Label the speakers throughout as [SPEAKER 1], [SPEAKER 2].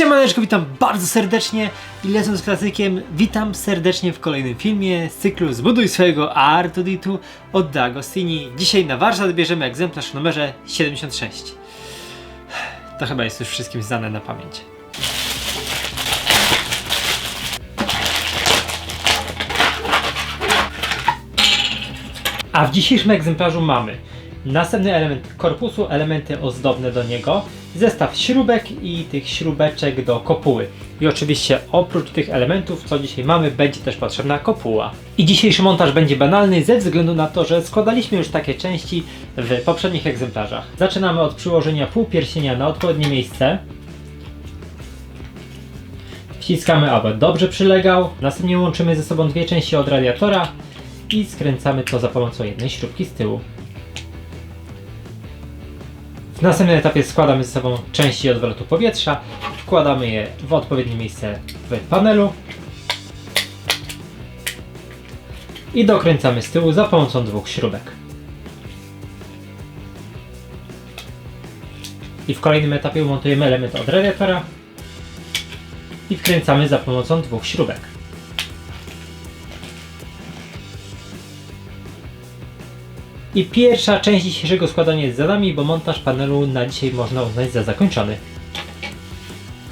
[SPEAKER 1] Siemaneczko, witam bardzo serdecznie i lecąc z klasykiem, witam serdecznie w kolejnym filmie z cyklu Zbuduj swojego R2D2 od D'Agostini. Dzisiaj na warsztat bierzemy egzemplarz w numerze 76. To chyba jest już wszystkim znane na pamięć. A w dzisiejszym egzemplarzu mamy następny element korpusu, elementy ozdobne do niego, zestaw śrubek i tych śrubeczek do kopuły. I oczywiście oprócz tych elementów, co dzisiaj mamy, będzie też potrzebna kopuła. I dzisiejszy montaż będzie banalny ze względu na to, że składaliśmy już takie części w poprzednich egzemplarzach. Zaczynamy od przyłożenia półpierścienia na odpowiednie miejsce. Wciskamy, aby dobrze przylegał. Następnie łączymy ze sobą dwie części od radiatora i skręcamy to za pomocą jednej śrubki z tyłu. W następnym etapie składamy ze sobą części odwrotu powietrza, wkładamy je w odpowiednie miejsce w panelu i dokręcamy z tyłu za pomocą dwóch śrubek. I w kolejnym etapie montujemy element od radiatora i wkręcamy za pomocą dwóch śrubek. I pierwsza część dzisiejszego składania jest za nami, bo montaż panelu na dzisiaj można uznać za zakończony.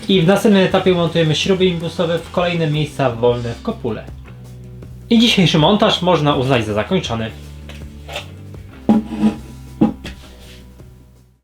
[SPEAKER 1] I w następnym etapie montujemy śruby imbusowe w kolejne miejsca wolne w kopule. I dzisiejszy montaż można uznać za zakończony.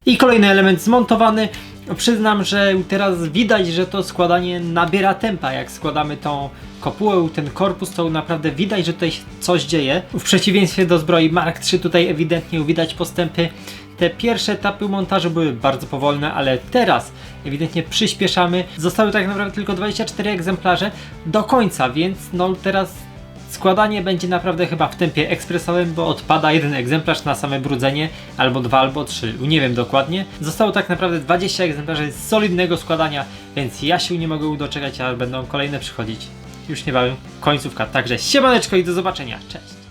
[SPEAKER 1] I kolejny element zmontowany. Przyznam, że teraz widać, że to składanie nabiera tempa. Jak składamy tą kopułę, ten korpus, to naprawdę widać, że tutaj coś dzieje. W przeciwieństwie do zbroi Mark III tutaj ewidentnie widać postępy. Te pierwsze etapy montażu były bardzo powolne, ale teraz ewidentnie przyspieszamy. Zostały tak naprawdę tylko 24 egzemplarze do końca, więc no teraz Składanie będzie naprawdę chyba w tempie ekspresowym, bo odpada jeden egzemplarz na same brudzenie, albo dwa, albo trzy, nie wiem dokładnie. Zostało tak naprawdę 20 egzemplarzy solidnego składania, więc ja się nie mogę doczekać, a będą kolejne przychodzić. Już niebawem końcówka, także siemaneczko i do zobaczenia, cześć!